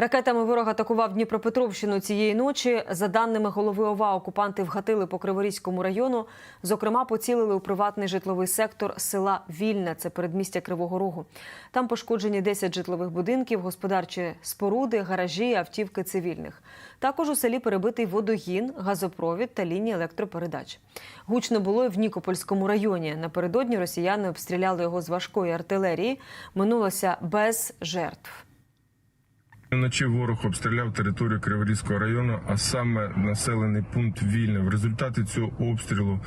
Ракетами ворог атакував Дніпропетровщину цієї ночі. За даними голови ОВА, окупанти вгатили по Криворізькому району. Зокрема, поцілили у приватний житловий сектор села Вільне, це передмістя Кривого Рогу. Там пошкоджені 10 житлових будинків, господарчі споруди, гаражі, автівки цивільних. Також у селі перебитий водогін, газопровід та лінії електропередач. Гучно було і в Нікопольському районі. Напередодні росіяни обстріляли його з важкої артилерії. Минулося без жертв. Вночі ворог обстріляв територію Криворізького району, а саме населений пункт Вільне. В результаті цього обстрілу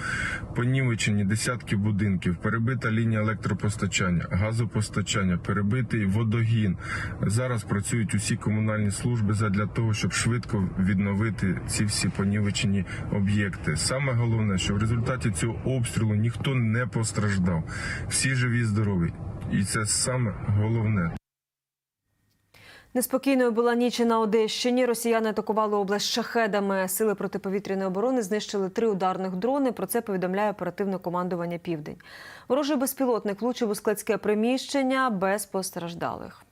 понівечені десятки будинків, перебита лінія електропостачання, газопостачання, перебитий водогін. Зараз працюють усі комунальні служби задля того, щоб швидко відновити ці всі понівечені об'єкти. Саме головне, що в результаті цього обстрілу ніхто не постраждав. Всі живі, здорові, і це саме головне. Неспокійною була ніч на Одещині. Росіяни атакували область шахедами. Сили протиповітряної оборони знищили три ударних дрони. Про це повідомляє оперативне командування Південь. Ворожий безпілотник влучив у складське приміщення без постраждалих.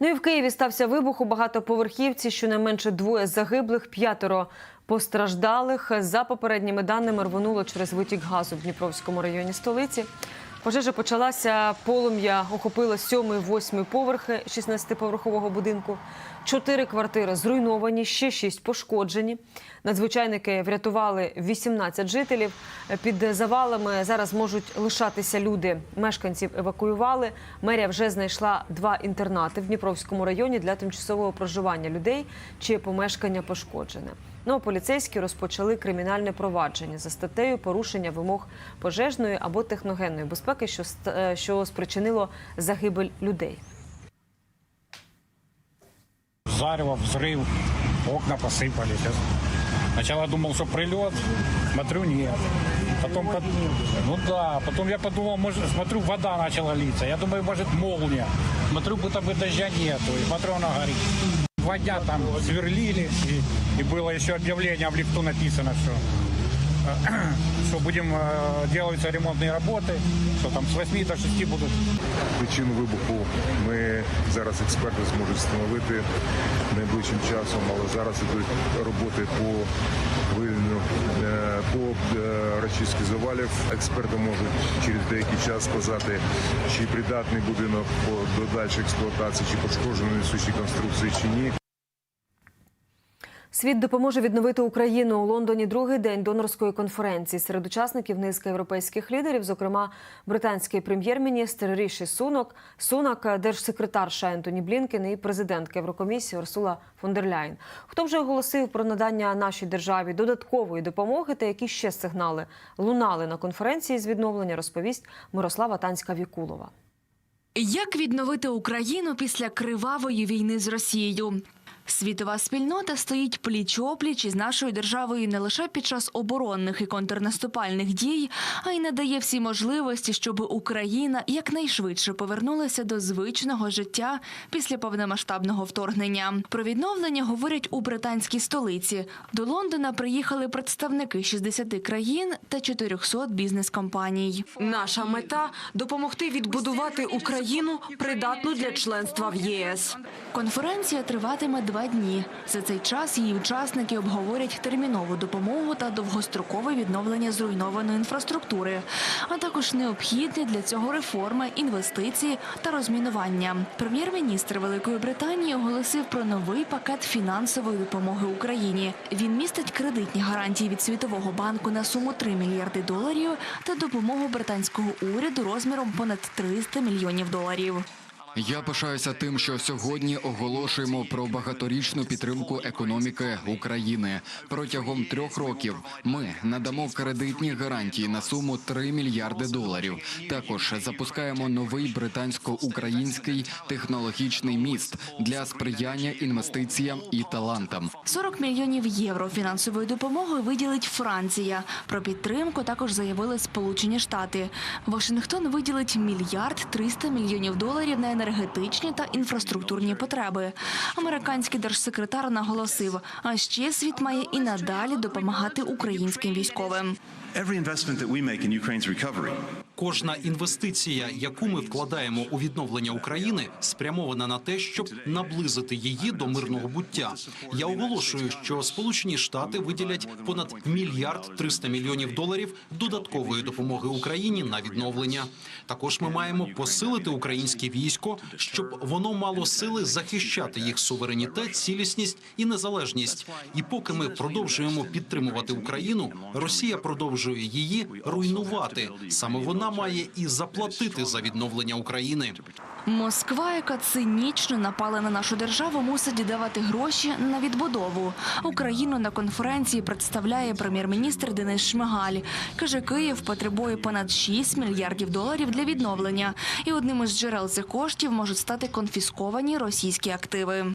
Ну і в Києві стався вибух у багатоповерхівці. Щонайменше двоє загиблих, п'ятеро постраждалих. За попередніми даними рвонуло через витік газу в Дніпровському районі столиці. Пожежа почалася, полум'я сьомий, восьмий поверхи 16-поверхового будинку. Чотири квартири зруйновані, ще шість пошкоджені. Надзвичайники врятували 18 жителів. Під завалами зараз можуть лишатися люди. Мешканців евакуювали. Мерія вже знайшла два інтернати в Дніпровському районі для тимчасового проживання людей, чиє помешкання пошкоджене. Ну а поліцейські розпочали кримінальне провадження за статтею порушення вимог пожежної або техногенної безпеки, що ст- е, що спричинило загибель людей. Зарево, взрыв, окна посыпались. Я Сначала думал, что прилет, смотрю, нет. Потом, под- ну да, потом я подумал, может, смотрю, вода начала литься. Я думаю, может, молния. Смотрю, будто бы дождя нету, и смотрю, она горит. Два дня там сверлили, и, и было еще объявление в лифту написано, что э, что будем э, делаются ремонтные работы, что там с 8 до 6 будут Причину вибуху ми зараз експерти зможуть встановити найближчим часом, але зараз ідуть роботи по виявленню е, по е, розчистці завалів. Експерти можуть через деякий час сказати, чи придатний будинок по- до дальшої експлуатації, чи пошкоджені несучі конструкції, чи ні. Світ допоможе відновити Україну у Лондоні другий день донорської конференції. Серед учасників низка європейських лідерів, зокрема британський прем'єр-міністр Ріші Сунок, Сунак, держсекретарша Ентоні Блінкен і президентка Єврокомісії Урсула фон дер Ляйн. Хто вже оголосив про надання нашій державі додаткової допомоги та які ще сигнали лунали на конференції з відновлення, розповість Мирослава Танська Вікулова. Як відновити Україну після кривавої війни з Росією? Світова спільнота стоїть пліч-опліч із нашою державою не лише під час оборонних і контрнаступальних дій, а й надає всі можливості, щоб Україна якнайшвидше повернулася до звичного життя після повномасштабного вторгнення. Про відновлення говорять у британській столиці. До Лондона приїхали представники 60 країн та 400 бізнес-компаній. Наша мета допомогти відбудувати Україну придатну для членства в ЄС. Конференція триватиме два дні. За цей час її учасники обговорять термінову допомогу та довгострокове відновлення зруйнованої інфраструктури, а також необхідні для цього реформи, інвестиції та розмінування. Прем'єр-міністр Великої Британії оголосив про новий пакет фінансової допомоги Україні. Він містить кредитні гарантії від Світового банку на суму 3 мільярди доларів та допомогу британського уряду розміром понад 300 мільйонів доларів. Я пишаюся тим, що сьогодні оголошуємо про багаторічну підтримку економіки України. Протягом трьох років ми надамо кредитні гарантії на суму 3 мільярди доларів. Також запускаємо новий британсько-український технологічний міст для сприяння інвестиціям і талантам. 40 мільйонів євро фінансової допомоги виділить Франція. Про підтримку також заявили Сполучені Штати. Вашингтон виділить мільярд 300 мільйонів доларів на енергетичні та інфраструктурні потреби. Американський держсекретар наголосив, а ще світ має і надалі допомагати українським військовим. Кожна інвестиція, яку ми вкладаємо у відновлення України, спрямована на те, щоб наблизити її до мирного буття. Я оголошую, що Сполучені Штати виділять понад мільярд 300 мільйонів доларів додаткової допомоги Україні на відновлення. Також ми маємо посилити українське військо, щоб воно мало сили захищати їх суверенітет, цілісність і незалежність. І поки ми продовжуємо підтримувати Україну, Росія продовжує її руйнувати. Саме вона має і заплатити за відновлення України. Москва, яка цинічно напала на нашу державу, мусить давати гроші на відбудову. Україну на конференції представляє прем'єр-міністр Денис Шмигаль. Каже, Київ потребує понад 6 мільярдів доларів для відновлення. І одним із джерел цих коштів можуть стати конфісковані російські активи.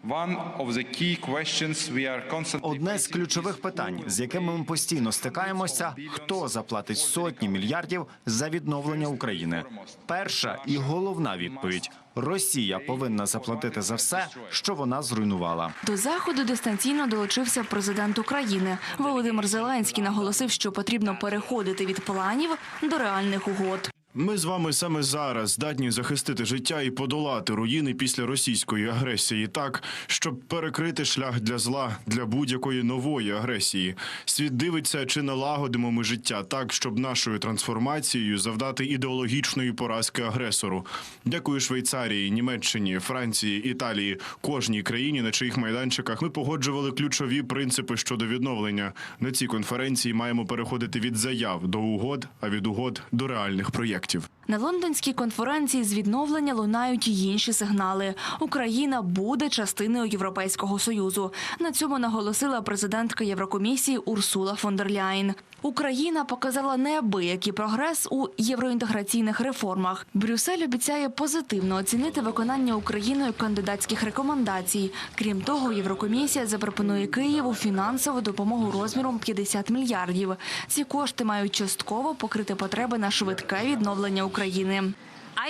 Одне з ключових питань, з якими ми постійно стикаємося: хто заплатить сотні мільярдів за відновлення України? Перша і головна відповідь: Росія повинна заплатити за все, що вона зруйнувала. До заходу дистанційно долучився президент України. Володимир Зеленський наголосив, що потрібно переходити від планів до реальних угод. Ми з вами саме зараз здатні захистити життя і подолати руїни після російської агресії так, щоб перекрити шлях для зла для будь-якої нової агресії. Світ дивиться, чи налагодимо ми життя так, щоб нашою трансформацією завдати ідеологічної поразки агресору. Дякую Швейцарії, Німеччині, Франції, Італії, кожній країні, на чиїх майданчиках ми погоджували ключові принципи щодо відновлення. На цій конференції маємо переходити від заяв до угод, а від угод до реальних проєктів. На лондонській конференції з відновлення лунають й інші сигнали. Україна буде частиною Європейського союзу. На цьому наголосила президентка Єврокомісії Урсула фон дер Ляйн. Україна показала неабиякий прогрес у євроінтеграційних реформах. Брюссель обіцяє позитивно оцінити виконання Україною кандидатських рекомендацій. Крім того, Єврокомісія запропонує Києву фінансову допомогу розміром 50 мільярдів. Ці кошти мають частково покрити потреби на швидке відновлення України.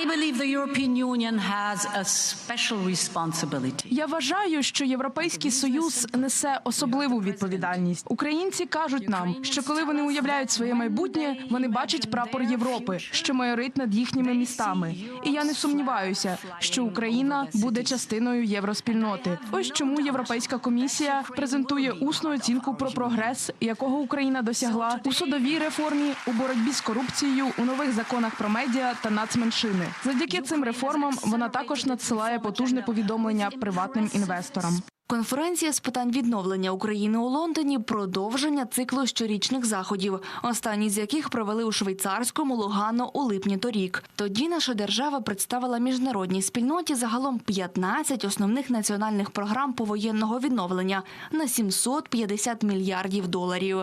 I believe the European Union has a special responsibility. Я вважаю, що європейський союз несе особливу відповідальність. Українці кажуть нам, що коли вони уявляють своє майбутнє, вони бачать прапор Європи, що майорить над їхніми містами. І я не сумніваюся, що Україна буде частиною євроспільноти. Ось чому Європейська комісія презентує усну оцінку про прогрес, якого Україна досягла у судовій реформі, у боротьбі з корупцією, у нових законах про медіа та нацменшини. Завдяки цим реформам вона також надсилає потужне повідомлення приватним інвесторам. Конференція з питань відновлення України у Лондоні продовження циклу щорічних заходів, останні з яких провели у швейцарському Лугано у липні торік. Тоді наша держава представила міжнародній спільноті загалом 15 основних національних програм повоєнного відновлення на 750 мільярдів доларів.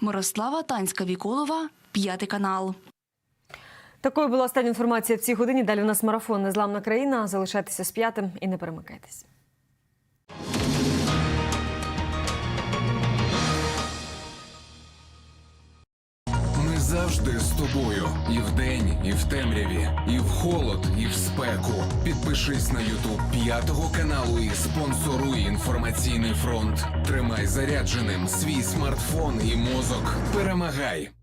Мирослава Танська Віколова, п'ятий канал. Такою була остання інформація в цій годині. Далі у нас марафон Незламна країна. Залишайтеся з п'ятим і не перемикайтесь. Ми завжди з тобою. І вдень, і в темряві, і в холод, і в спеку. Підпишись на Ютуб п'ятого каналу і спонсоруй інформаційний фронт. Тримай зарядженим свій смартфон і мозок. Перемагай!